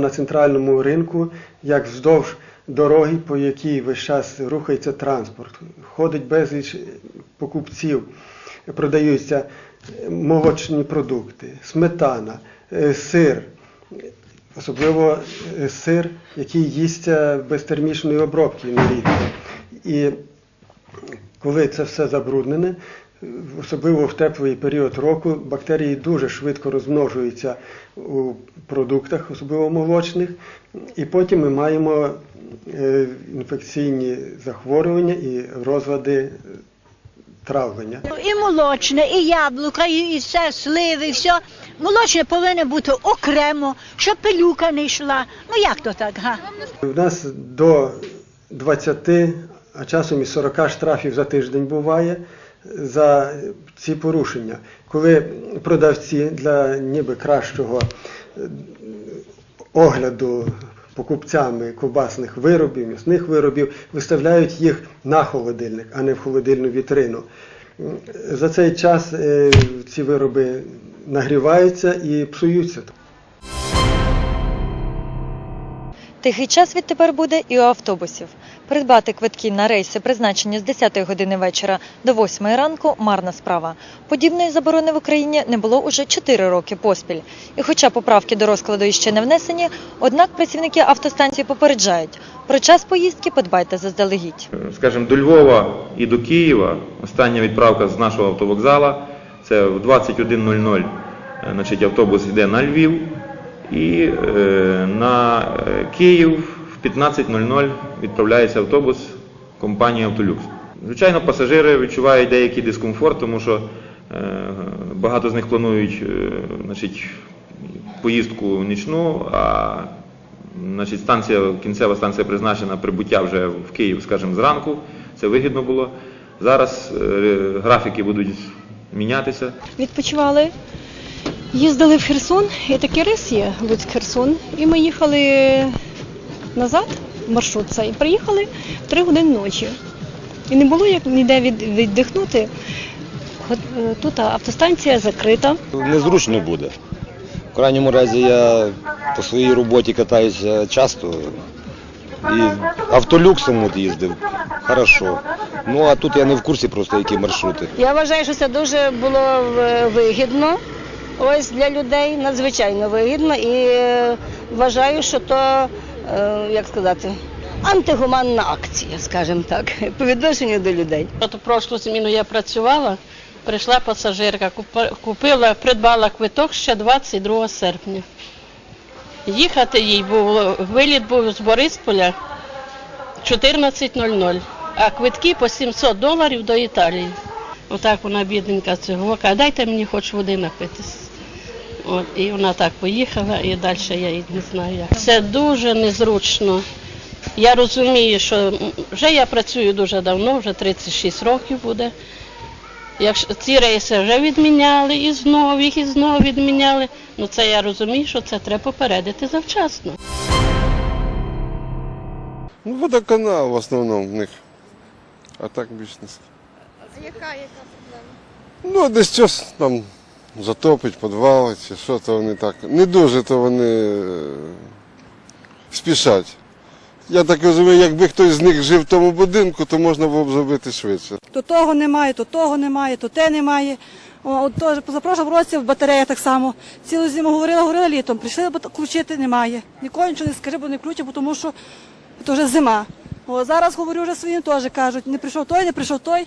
На центральному ринку, як вздовж дороги, по якій весь час рухається транспорт, ходить безліч покупців, продаються молочні продукти, сметана, е, сир. Особливо е, сир, який їсться без термічної обробки нерідко. І коли це все забруднене, особливо в теплий період року, бактерії дуже швидко розмножуються у продуктах, особливо молочних, і потім ми маємо е, інфекційні захворювання і розлади е, травлення. І молочне, і яблука, і, і все, сливи, і все. Молочне повинно бути окремо, щоб пилюка не йшла. Ну як то так, га? У нас до 20, а часом і 40 штрафів за тиждень буває за ці порушення. Коли продавці для ніби кращого е, огляду покупцями ковбасних виробів, м'ясних виробів, виставляють їх на холодильник, а не в холодильну вітрину. За цей час е, ці вироби нагріваються і псуються. Тихий час відтепер буде і у автобусів. Придбати квитки на рейси, призначені з 10 години вечора до 8 ранку, марна справа. Подібної заборони в Україні не було уже 4 роки поспіль. І хоча поправки до розкладу іще не внесені, однак працівники автостанції попереджають, про час поїздки подбайте заздалегідь. Скажімо, до Львова і до Києва остання відправка з нашого автовокзала це в 21.00 е, значить, автобус йде на Львів і е, на е, Київ 15.00 відправляється автобус компанії Автолюкс. Звичайно, пасажири відчувають деякий дискомфорт, тому що е, багато з них планують е, значить, поїздку нічну, а Значить, станція, кінцева станція призначена прибуття вже в Київ, скажімо, зранку. Це вигідно було. Зараз е, графіки будуть мінятися. відпочивали. Їздили в Херсон, і такий рейс є Луцьк-Херсон. І ми їхали назад, маршрут цей, приїхали в 3 години ночі. І не було як ніде віддихнути. Е, Тут автостанція закрита. Незручно буде. В крайньому разі я по своїй роботі катаюся часто. І автолюксом от їздив. Хорошо. Ну а тут я не в курсі просто які маршрути. Я вважаю, що це дуже було е, вигідно. Ось для людей надзвичайно вигідно і е, вважаю, що то, як сказати, антигуманна акція, скажімо так, по відношенню до людей. От у прошлу зміну я працювала, прийшла пасажирка, купила, придбала квиток ще 22 серпня. Їхати їй було, виліт був з Борисполя 14.00, а квитки по 700 доларів до Італії. Отак вона бідненька цього каже, дайте мені хоч води напитись. От, і вона так поїхала, і далі я її не знаю як. Це дуже незручно. Я розумію, що вже я працюю дуже давно, вже 36 років буде. Якщо ці рейси вже відміняли, і знову їх і знову відміняли, ну це я розумію, що це треба попередити завчасно. Ну, водоканал в основному в них. А так більш не знаю. Яка яка проблема? Ну, десь щось там затопить, підвали, чи що то вони так. Не дуже то вони е, спішать. Я так розумію, якби хтось з них жив в тому будинку, то можна було б зробити швидше. то того немає, то того немає, то те немає. О, от теж позапрошлому році в батарея так само. Цілу зиму говорила, говорила літом. Прийшли включити, немає. Нікого нічого не скажи, бо не включить, тому що це вже зима. О, зараз говорю вже своїм теж кажуть, не прийшов той, не прийшов той.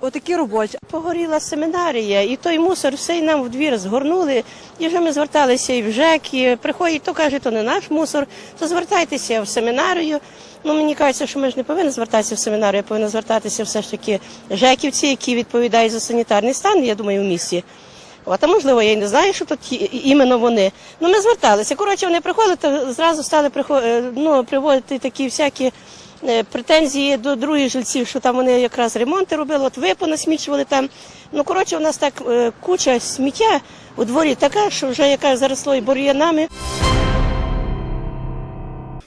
Отакі робочі. Погоріла семінарія, і той мусор все й нам в двір згорнули. І вже ми зверталися і в ЖЕК, і приходять, то каже, то не наш мусор, то звертайтеся в семінарію. Ну, мені кажеться, що ми ж не повинні звертатися в семінарію, а повинні звертатися все ж таки ЖЕКівці, які відповідають за санітарний стан, я думаю, в місті. От, а можливо, я й не знаю, що тут іменно вони. Ну, ми зверталися. Коротше, вони приходили, то зразу стали е, ну, приводити такі всякі претензії до других жильців, що там вони якраз ремонти робили, от ви понасмічували там. Ну, коротше, у нас так е, куча сміття у дворі така, що вже яка заросло і бур'янами.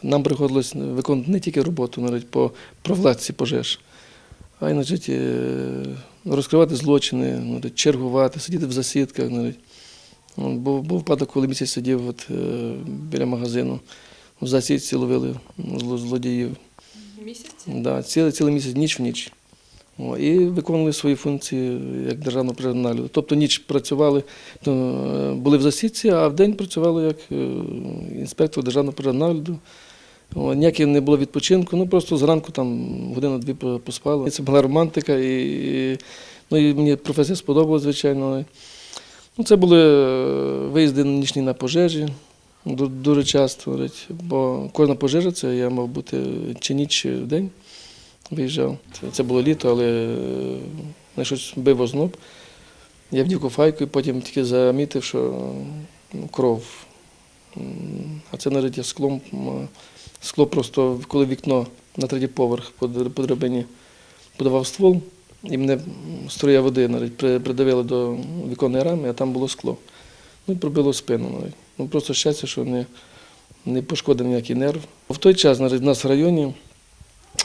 Нам приходилось виконувати не тільки роботу навіть по провладці пожеж, а й значить, е, розкривати злочини, навіть, чергувати, сидіти в засідках. Навіть. Був, був випадок, коли місяць сидів от, е, біля магазину. В засідці ловили зло- злодіїв. Місяць? Да, цілий, цілий місяць, ніч в ніч. О, і виконували свої функції як державного нагляду. Тобто ніч працювали, е, були в засідці, а вдень працювали як е, інспектор державного нагляду. О, не було відпочинку, ну просто зранку там годину-дві по- поспали. Це була романтика, і, ну, і мені професія сподобалась, звичайно. Ну, це були е, виїзди нічні на пожежі дуже часто, говорить, бо кожна пожежа це я мав бути чи ніч, чи день виїжджав. Це, було літо, але е, мене щось бив озноб. Я вдів кофайку і потім тільки замітив, що кров. А це навіть я склом. Скло просто, коли вікно на третій поверх по, драбині подавав ствол, і мене струя води навіть при- придавила до віконної рами, а там було скло. Ну і пробило спину навіть. Ну просто щастя, що не, не пошкодив ніякий нерв. В той час в нас в районі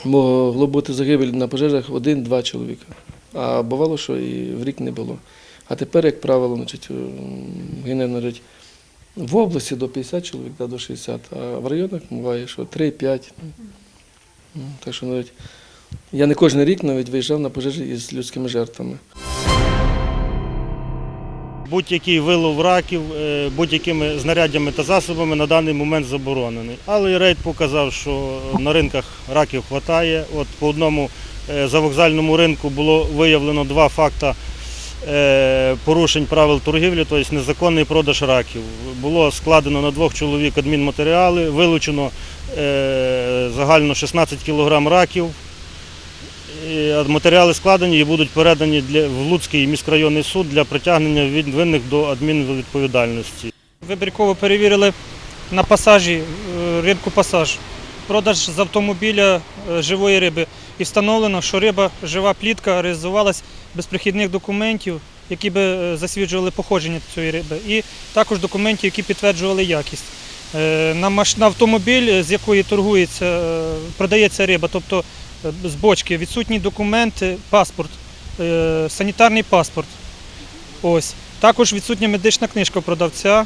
могло бути загибель на пожежах один-два чоловіка. А бувало, що і в рік не було. А тепер, як правило, значить, гине навіть в області до 50 чоловік, да, до 60, а в районах буває, що 3-5. Ну, Так що навіть я не кожен рік навіть виїжджав на пожежі із людськими жертвами. Будь-який вилов раків е, будь-якими знаряддями та засобами на даний момент заборонений. Але рейд показав, що на ринках раків вистачає. От по одному е, завокзальному ринку було виявлено два факти е, порушень правил торгівлі, тобто незаконний продаж раків. Було складено на двох чоловік адмінматеріали, вилучено загально 16 кг раків. І Матеріали складені і будуть передані в Луцький міськрайонний суд для притягнення винних до адмінвідповідальності. Вибірково перевірили на пасажі е, ринку пасаж. Продаж з автомобіля е, живої риби. І встановлено, що риба жива плітка реалізувалась без прихідних документів, які би е, засвідчували походження цієї риби, і також документів, які підтверджували якість. Е, На, автомобіль, з якої торгується, е, продається риба, тобто е, з бочки, відсутні документи, паспорт, е, санітарний паспорт. Ось. Також відсутня медична книжка продавця.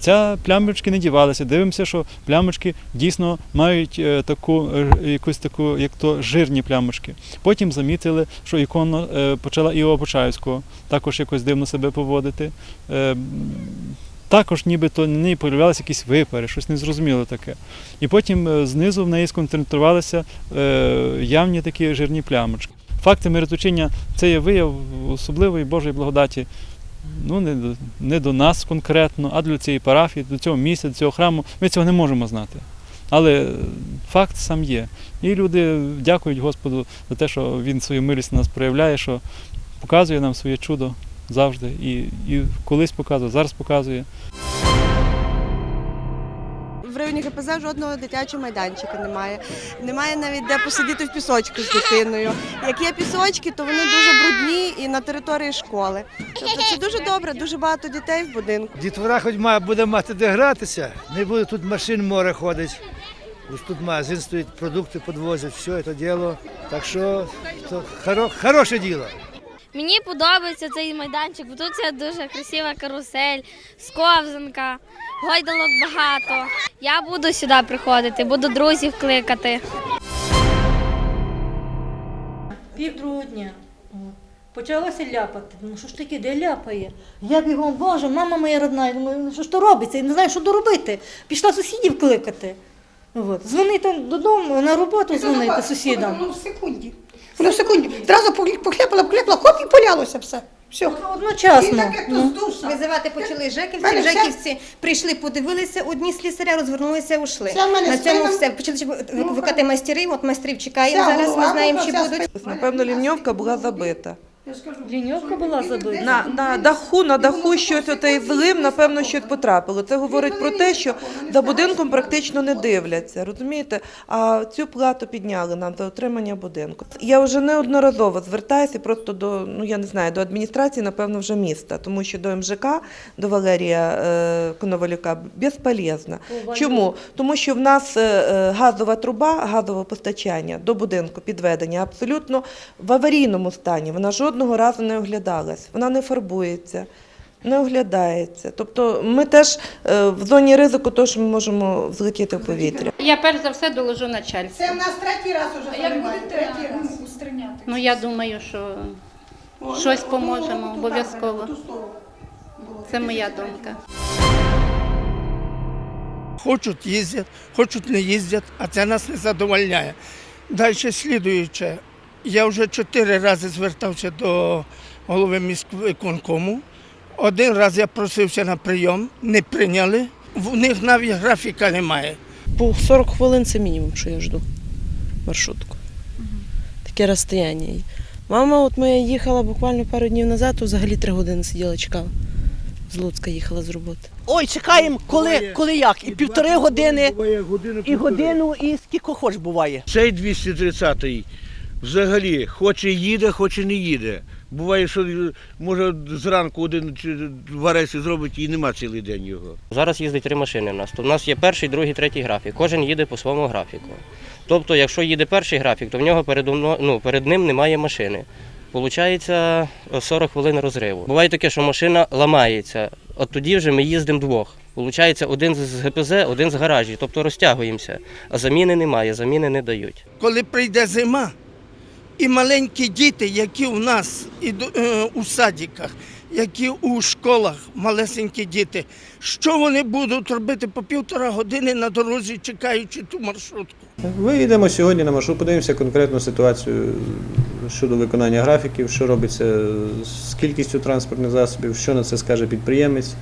Ця плямочки не дівалися. Дивимося, що плямочки дійсно мають е, таку е, якусь таку, як то жирні плямочки. Потім замітили, що ікона е, почала Іова Почаївського також якось дивно себе поводити. Також нібито на неї появлялися якісь випари, щось незрозуміле таке. І потім е, знизу в неї сконцентрувалися е, явні такі жирні плямочки. Факти мироточіння це є вияв особливої Божої благодаті ну, не, до- не до нас конкретно, а для цієї парафії, до цього місця, до цього храму. Ми цього не можемо знати. Але факт сам є. І люди дякують Господу за те, що Він свою милість на нас проявляє, що показує нам своє чудо завжди. І, і колись показує, зараз показує. В районі ГПЗ жодного дитячого майданчика немає. Немає навіть де посидіти в пісочку з дитиною. Як є пісочки, то вони дуже брудні і на території школи. Тобто це дуже добре, дуже багато дітей в будинку. Дітвора хоч має, буде мати де гратися, не буде тут машин море ходить. Ось тут магазин стоїть, продукти підвозять, все це діло. Так що то хоро, хороше діло. Мені подобається цей майданчик, бо тут це дуже красива карусель, сковзанка, гойдалок багато. Я буду сюди приходити, буду друзів кликати. Пів другого дня. Почалося ляпати. Ну що ж таке, де ляпає? Я бігом, боже, мама моя родна, я думаю, «Ну, що ж то робиться? Я не знаю, що доробити. Пішла сусідів кликати. От. Дзвонити додому, на роботу дзвонити сусідам. Ну, в секунді. Воно секунду, одразу Зразу похляпала, похляпала, хоп, і полялося все. Все. Одночасно. Ну. Визивати почали жеківці, Мене жеківці прийшли, подивилися, одні слісаря розвернулися, ушли. Все в мене На цьому все. Почали викати майстерів, от майстрів чекаємо Вся зараз, ми знаємо, чи вся будуть. Напевно, лівньовка була забита. Ліньовка була забита. На, на даху, на даху щось отей злим, напевно, щось потрапило. Це говорить про те, що за будинком практично не дивляться, розумієте? А цю плату підняли нам за отримання будинку. Я вже неодноразово звертаюся просто до, ну я не знаю, до адміністрації, напевно, вже міста, тому що до МЖК, до Валерія е, Коновалюка безполезно. Чому? Тому що в нас е, е, газова труба, газове постачання до будинку підведення абсолютно в аварійному стані. Вона жодного жодного разу не оглядалась. Вона не фарбується, не оглядається. Тобто ми теж е, в зоні ризику, того, що ми можемо злетіти в повітря. Я перш за все доложу начальству. Це в нас третій раз уже заливають, третій раз. Ну я думаю, що щось поможемо обов'язково. Це моя думка. Хочуть їздять, хочуть не їздять, а це нас не задовольняє. Далі слідуюче. Я вже чотири рази звертався до голови міськвиконкому. Один раз я просився на прийом, не прийняли. В них навіть графіка немає. По 40 хвилин це мінімум, що я жду маршрутку. Таке розстояння. Мама, от моя їхала буквально пару днів назад, то взагалі три години сиділа, чекала. З Луцька їхала з роботи. Ой, чекаємо, коли, коли як? І півтори години, і годину, і скільки хоч буває. Цей 230-й взагалі хоче їде, хоче не їде. Буває, що е, може зранку один чи два рейси зробить і нема цілий день його. Зараз їздить три машини в нас. То в нас є перший, другий, третій графік. Кожен їде по своєму графіку. Тобто, якщо їде перший графік, то в нього перед, ну, перед ним немає машини. Получається 40 хвилин розриву. Буває таке, що машина ламається. От тоді вже ми їздимо двох. Получається один з ГПЗ, один з гаражів. Тобто розтягуємося. А заміни немає, заміни не дають. Коли прийде зима, і маленькі діти, які у нас е, у садиках, які у школах, малесенькі діти, що вони будуть робити по півтора години на дорозі, чекаючи ту маршрутку? Виїдемо сьогодні на маршрут, подивимося конкретну ситуацію щодо виконання графіків, що робиться з кількістю транспортних засобів, що на це скаже підприємець.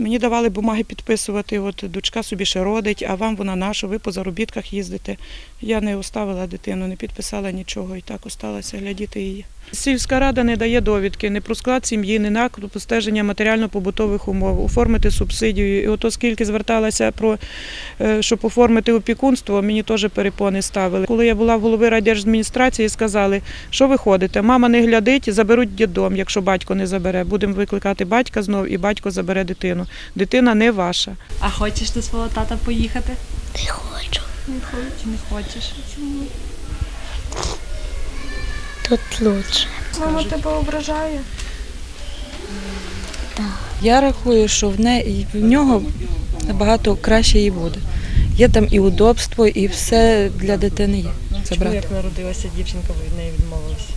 Мені давали бумаги підписувати, от дочка собі ще родить, а вам вона наша, ви по заробітках їздите. Я не оставила дитину, не підписала нічого і так осталася глядіти її. Сільська рада не дає довідки не про склад сім'ї, не на постеження матеріально-побутових умов, оформити субсидію. І от оскільки зверталася про е, щоб оформити опікунство, мені теж перепони ставили. Коли я була в голови радіадміністрації, сказали, що ви ходите, мама не глядить, заберуть дідом, якщо батько не забере. Будемо викликати батька знов, і батько забере дитину. Дитина не ваша. А хочеш до свого тата поїхати? Не хочу. Не хочу. Не хочеш. Чому? Тут лучше. Мама тебе ображає. Я рахую, що в, не, в нього набагато краще їй буде. Є там і удобство, і все для дитини є. Чому як народилася дівчинка, ви від неї відмовилися?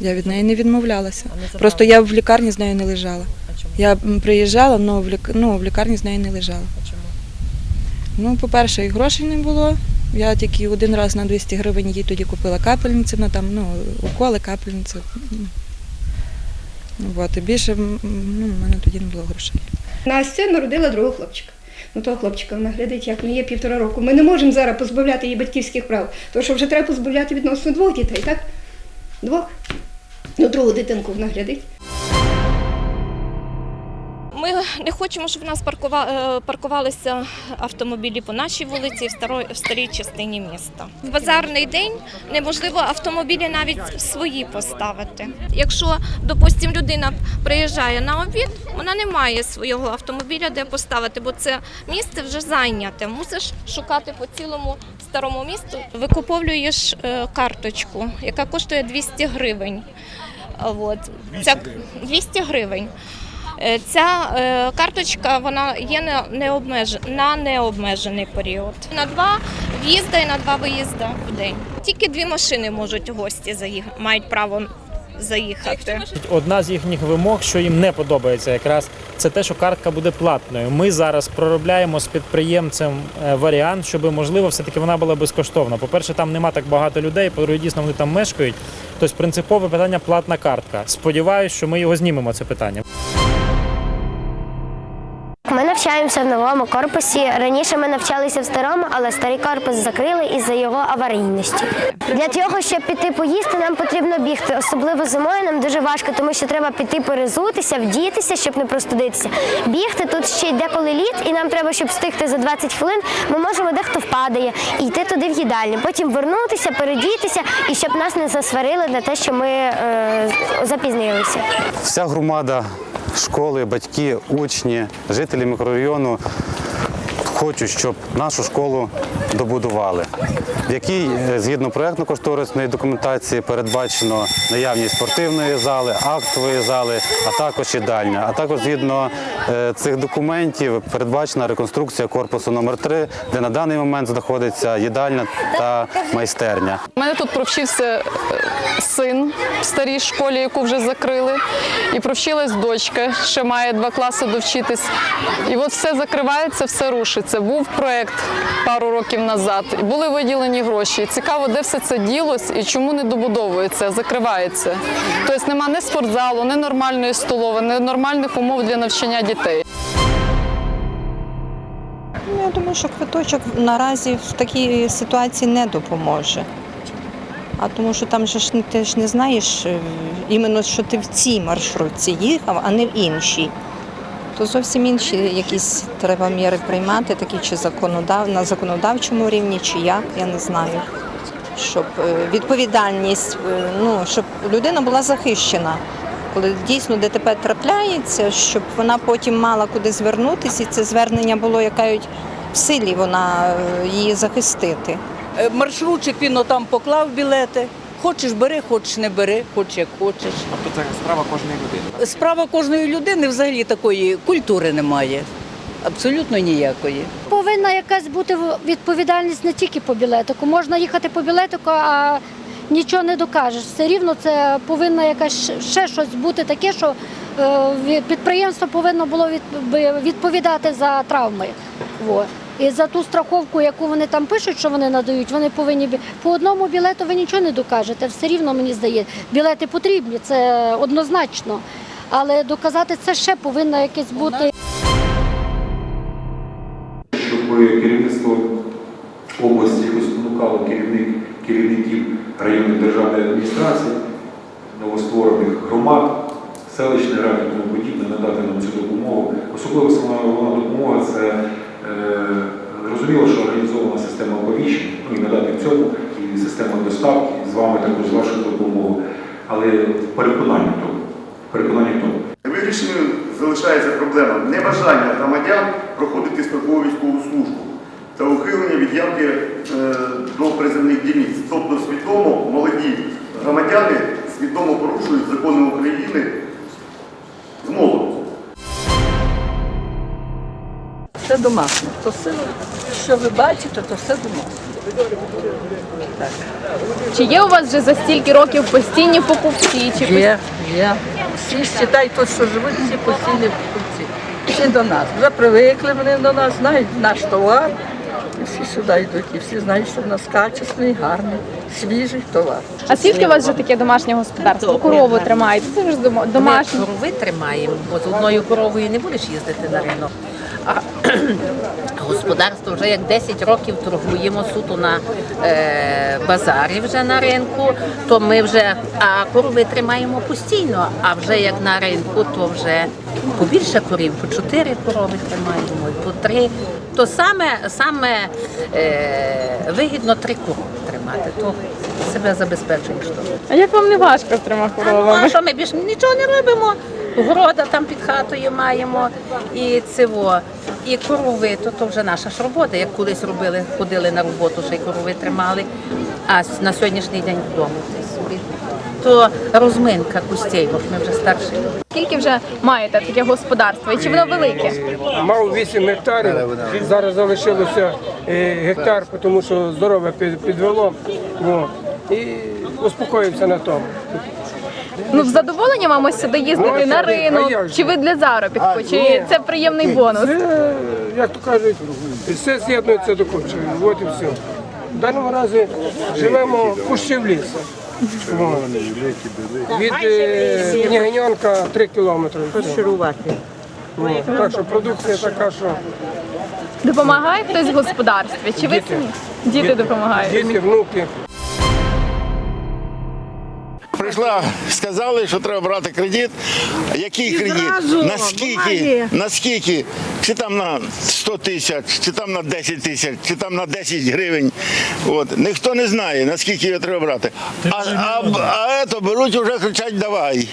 Я від неї не відмовлялася. Не? Просто я в лікарні з нею не лежала. А чому? Я приїжджала, але в, лік... ну, в лікарні з нею не лежала. А чому? Ну, по-перше, і грошей не було. Я тільки один раз на 200 гривень їй тоді купила капельниці, ну там ну, уколи, капельниці. Ну, от, і більше ну, в мене тоді не було грошей. Настя народила другого хлопчика. Ну того хлопчика вона глядить, як він є півтора року. Ми не можемо зараз позбавляти її батьківських прав, тому що вже треба позбавляти відносно двох дітей, так? Двох. Ну, другу дитинку вона глядить. Ми не хочемо, щоб в нас е, паркувалися автомобілі по нашій вулиці в старій частині міста. В базарний день неможливо автомобілі навіть свої поставити. Якщо, допустимо, людина приїжджає на обід, вона не має свого автомобіля, де поставити, бо це місце вже зайняте. Мусиш шукати по цілому старому місту. Викуповуєш е, карточку, яка коштує 200 гривень. От. Ця 200 гривень. Е, Ця е, карточка вона є на необмежений період. На два в'їзда і на два виїзда в день. Тільки дві машини можуть гості заїхати, мають право заїхати. Одна з їхніх вимог, що їм не подобається, якраз це те, що картка буде платною. Ми зараз проробляємо з підприємцем е, варіант, щоб можливо все-таки вона була безкоштовна. По-перше, там нема так багато людей, по-друге, дійсно вони там мешкають. Тобто принципове питання платна картка. Сподіваюсь, що ми його знімемо це питання. Навчаємося в новому корпусі. Раніше ми навчалися в старому, але старий корпус закрили із-за його аварійності. Для того, щоб піти поїсти, нам потрібно бігти. Особливо зимою нам дуже важко, тому що треба піти перезутися, вдітися, щоб не простудитися. Бігти тут ще й деколи літ, і нам треба, щоб встигти за 20 хвилин. Ми можемо дехто впадає і йти туди в їдальню. Потім вернутися, передітися, і щоб нас не засварили на те, що ми е, запізнилися. Вся громада, школи, батьки, учні, жителі мікрорайону хочуть, щоб нашу школу добудували, в якій е, згідно проєктно-кошторисної документації передбачено наявність спортивної зали, актової зали, а також їдальня. А також згідно е, цих документів передбачена реконструкція корпусу номер 3 де на даний момент знаходиться їдальня та майстерня. У мене тут провчився е, син в старій школі, яку вже закрили, і провчилась дочка, ще має два класи довчитись. І от все закривається, все рушиться. Був проєкт пару років назад, і були виділені гроші. Цікаво, де все це ділось і чому не добудовується, закривається. Тобто нема ні спортзалу, ні нормальної столової, ні нормальних умов для навчання дітей. Ну, я думаю, що квиточок наразі в такій ситуації не допоможе. А тому що там ж ти ж не знаєш е, іменно, що ти в цій маршрутці їхав, а не в іншій. То зовсім інші якісь треба міри приймати, такі чи законодав, на законодавчому рівні, чи як, я не знаю. Щоб е, відповідальність, е, ну, щоб людина була захищена. Коли дійсно ДТП трапляється, щоб вона потім мала куди звернутися, і це звернення було як кажуть, в силі вона е, її захистити. Маршрутчик він там поклав білети. Хочеш бери, хочеш не бери, хоч як хочеш. Тобто це справа кожної людини. Справа кожної людини взагалі такої культури немає. Абсолютно ніякої. Повинна якась бути відповідальність не тільки по білетику. Можна їхати по білетику, а нічого не докажеш. Все рівно це повинна якась ще щось бути таке, що е, підприємство повинно було відповідати за травми. І за ту страховку, яку вони там пишуть, що вони надають, вони повинні по одному білету ви нічого не докажете. Все рівно мені здається, білети потрібні, це однозначно. Але доказати це ще повинно якесь бути. щоб керівництво області спонукало керівник, керівників районної державної адміністрації, новостворених громад, селищних рад і тому подібне, надати нам цю допомогу. Особливо сама допомога це е, зрозуміло, що організована система оповіщень, ну і надати в цьому, і система доставки, з вами також з вашою допомогою, але переконання того, переконання того. Невирішеною залишається проблема небажання громадян проходити строкову військову службу та ухилення від явки е, до приземних дільниць. Тобто свідомо молоді громадяни свідомо порушують закони України Все домашнє. То все, що ви бачите, то все домашнє. Чи є у вас вже за стільки років постійні покупці? Чи Є, є. Всі считай, тут, що живуть, всі постійні покупці. Всі до нас. Вже привикли вони до нас, знають наш товар. І всі сюди йдуть, і всі знають, що в нас качественний, гарний, свіжий товар. А скільки у вас вже таке домашнє господарство? Корову тримаєте? Це ж дома- домашнє. Корови тримаємо, бо з одною коровою не будеш їздити на ринок. Господарство вже як 10 років торгуємо суто на е, базарі вже на ринку, то ми вже, а корови тримаємо постійно, а вже як на ринку, то вже побільше корів, по 4 корови тримаємо, і по 3. То саме, саме е, вигідно 3 корови тримати, то себе забезпечуєш. А як вам не важко з трьома Ну, коровами? а що ми більше нічого не робимо? Города там під хатою маємо і циво. І корови, то, то вже наша ж робота. Як колись робили, ходили на роботу, ще й корови тримали, а на сьогоднішній день вдома собі. То розминка кустей, бо ми вже старші. Скільки вже маєте таке господарство? І чи воно велике? Мав 8 гектарів, зараз залишилося е, гектар, тому що здоров'я під- підвело. Во. І успокоївся на тому. Ну, в задоволення вам ось сюди Ну, їздити на ринок? Чи ви для заробітку? Чи це приємний бонус? Це, як то кажуть, все з'єднується до кучі. От і все. В даному разі живемо в кущі в лісі. Від е, Княгинянка 3 кілометри. Розчарувати. Во. Так що продукція така, що Допомагає хтось в господарстві? Чи ви Діти. самі? Діти допомагають. діти, внуки. Прийшла, сказали, що треба брати кредит. Який кредит? зразу, Наскільки? Наскільки? Чи там на 100 тисяч, чи там на 10 тисяч, чи там на 10 гривень. От. Ніхто не знає, наскільки його треба брати. А, а, а ето беруть вже кричать давай.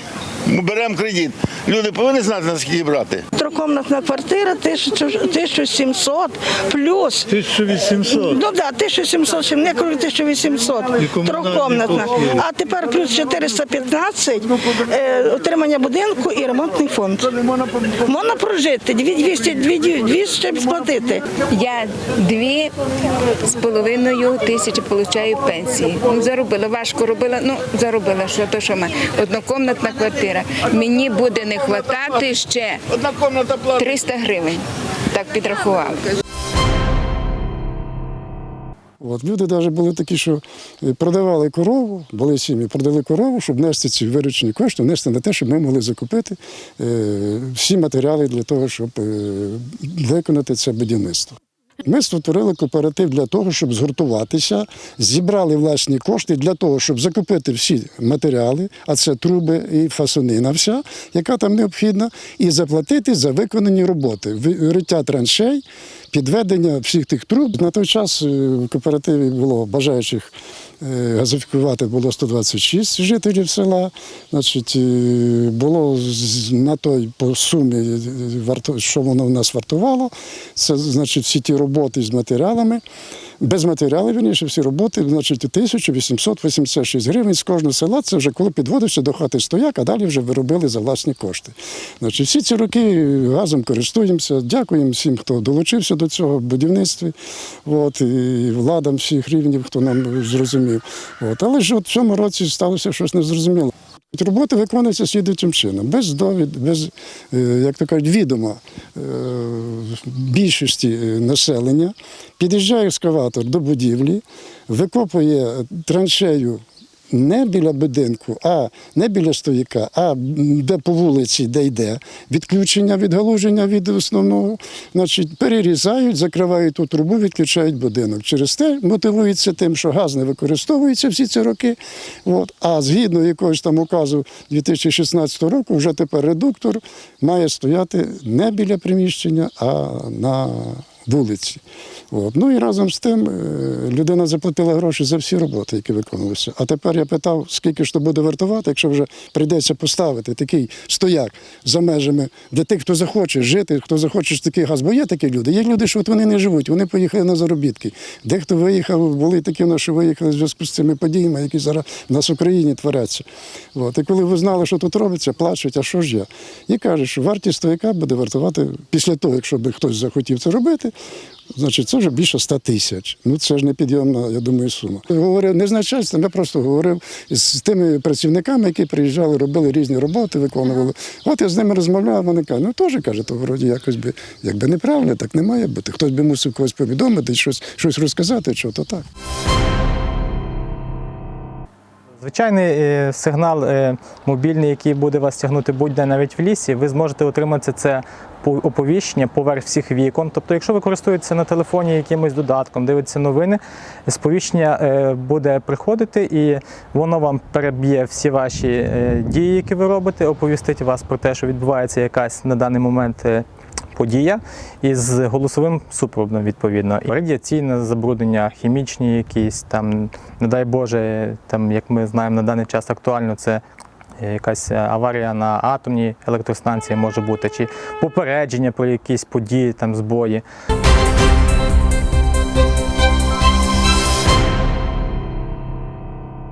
Ми беремо кредит. Люди повинні знати, наскільки брати. трикомнатна квартира 1700 плюс. 1800? Ну так, 1700, ще не кажу 1800, І трикомнатна. А тепер плюс 415 е, отримання будинку і ремонтний фонд. Можна прожити, 200, 200 сплатити. Я дві з половиною тисячі получаю пенсії. Ну, заробила, важко робила, ну заробила, що то, що має. Однокомнатна квартира. Мені буде не вистачати ще 300 гривень. Так підрахували. От люди навіть були такі, що е, продавали корову, були сім'ї, продали корову, щоб нести ці виручені кошти, нести на те, щоб ми могли закупити е, всі матеріали для того, щоб е, виконати це будівництво. Ми створили кооператив для того, щоб згуртуватися, зібрали власні кошти для того, щоб закупити всі матеріали, а це труби і фасонина вся, яка там необхідна, і заплатити за виконані роботи. Вириття траншей, підведення всіх тих труб. На той час е, в кооперативі було бажаючих е, газифікувати було 126 жителів села. Значить, е, було на той по сумі, що воно в нас вартувало. Це значить всі ті роботи з матеріалами. Без матеріалів, вірніше, всі роботи, значить, 1886 гривень з кожного села. Це вже коли підводився до хати стояк, а далі вже виробили за власні кошти. Значить, всі ці роки газом користуємося. Дякуємо всім, хто долучився до цього в будівництві. От, і владам всіх рівнів, хто нам зрозумів. От. Але ж от в цьому році сталося щось незрозуміле. Робота виконується слідуючим чином, без довід, без, е, як то кажуть, відома е, більшості е, населення. Під'їжджає екскаватор до будівлі, викопує траншею не біля будинку, а не біля стояка, а де по вулиці, де йде відключення, відгалуження від основного, значить, перерізають, закривають ту трубу, відключають будинок. Через те мотивується тим, що газ не використовується всі ці роки. От. А згідно якогось там указу 2016 року, вже тепер редуктор має стояти не біля приміщення, а на вулиці. От. Ну і разом з тим е, людина заплатила гроші за всі роботи, які виконувалися. А тепер я питав, скільки ж то буде вартувати, якщо вже прийдеться поставити такий стояк за межами для тих, хто захоче жити, хто захоче такий газ. Бо є такі люди. Є люди, що от вони не живуть, вони поїхали на заробітки. Дехто виїхав, були такі що виїхали в зв'язку з цими подіями, які зараз в нас в Україні творяться. От. І коли ви знали, що тут робиться, плачуть, а що ж я? І кажуть, що вартість стояка буде вартувати після того, якщо би хтось захотів це робити, значить це вже більше 100 тисяч. Ну це ж не підйомна, я думаю, сума. Говорив не з начальством, я просто говорив з тими працівниками, які приїжджали, робили різні роботи, виконували. От я з ними розмовляв, вони кажуть, ну теж каже, то вроді якось би якби неправильно, так не має бути. Хтось би мусив когось повідомити, щось, щось розказати, що то так. Звичайний е, сигнал е, мобільний, який буде вас тягнути будь-де навіть в лісі, ви зможете отримати це по- оповіщення поверх всіх вікон. Тобто, якщо ви користуєтеся на телефоні якимось додатком, дивитеся новини, сповіщення е, буде приходити і воно вам переб'є всі ваші дії, які ви робите, оповістить вас про те, що відбувається якась на даний момент. Е, Подія із голосовим супроводом відповідно. І Радіаційне забруднення, хімічні якісь там, не дай Боже, там як ми знаємо на даний час актуально, це якась аварія на атомній електростанції може бути, чи попередження про якісь події, там збої.